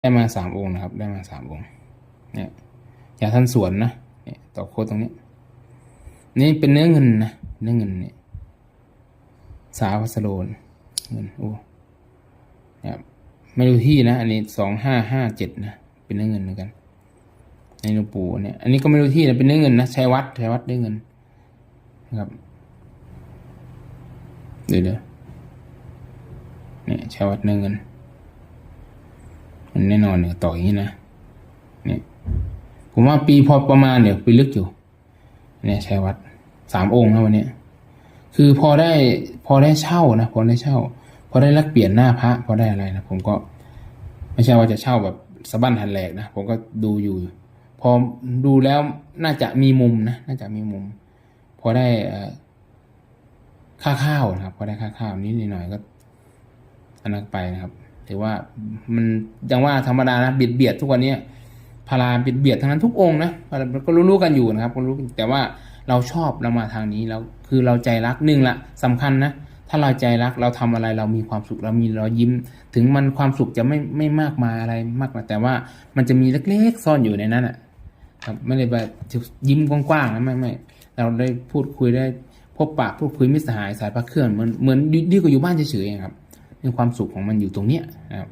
ได้มาสามองค์นะครับ ได้มาสามองค์เนี่ยอย่าท่านสวนนะเนี่ยต่อโค้ดตรงนี้ นี่เป็นเนื้อเงินนะเนื้อเงินเนี่ยสาวัสโลนเงินโอ้เนี่ยไม่รู้ที่นะ อันนี้สองห้าห้าเจ็ดนะเป็นเนื้อเงินเหมือนกันในหลวงปู่เนี่ยอันนี้ก็ไม่รู้ที่นะเป็นเนื้อเงินนะใช้วัดใช้วัดเนื้อเงินนะครับเดี๋ยวเดี๋ยวเนี่ยใช้วัดเนื้อเงิน มันแน่นอนเนี่ยต่ออย่างนี้นะเนี่ยผมว่าปีพอประมาณเนี่ยปีลึกอยู่ เนี่ยใช้วัดสามองค์นะวันนี้คือพอได้พอได้เช่านะพอได้เช่า พอได้รักเปลี่ยนหน้าพระ พอได้อะไรนะผมก็ ไม่ใช่ว่าจะเช่าแบบสะบั้นหันแหลกนะผมก็ดูอยู่ พอดูแล้วน่าจะมีมุมนะน่าจะมีมุม พอได้ค่าข้าวนะครับ พอได้ค่าข้าวนิดหน่อยก็อันนั้นไปนะครับ ถือว่ามันยังว่าธรรมดานะเบียดเบียดทุกวันนี้พาราเบียดเบียดทั้งนั้นทุกองนะก็รู้ๆกันอยู่นะครับก็รู้แต่ว่าเราชอบเรามาทางนี้เราคือเราใจรักหนึ่งละสำคัญนะถ้าเราใจรักเราทำอะไรเรามีความสุขเรามีเรายิ้ม ถึงมันความสุขจะไม่ไม่มากมายอะไรมากนะแต่ว่ามันจะมีเล็กๆซ่อนอยู่ในนั้นอะครับไม่ได้แบบยิ้มกว้างๆนะไม่ไม่เราได้พูดคุยได้พบปะพูดคุยมิตรสหายสายพระเครื่องเหมือนเหมือนดีกว่าอยู่บ้านเฉยๆครับ ความสุขของมันอยู่ตรงเนี้ยนะครับ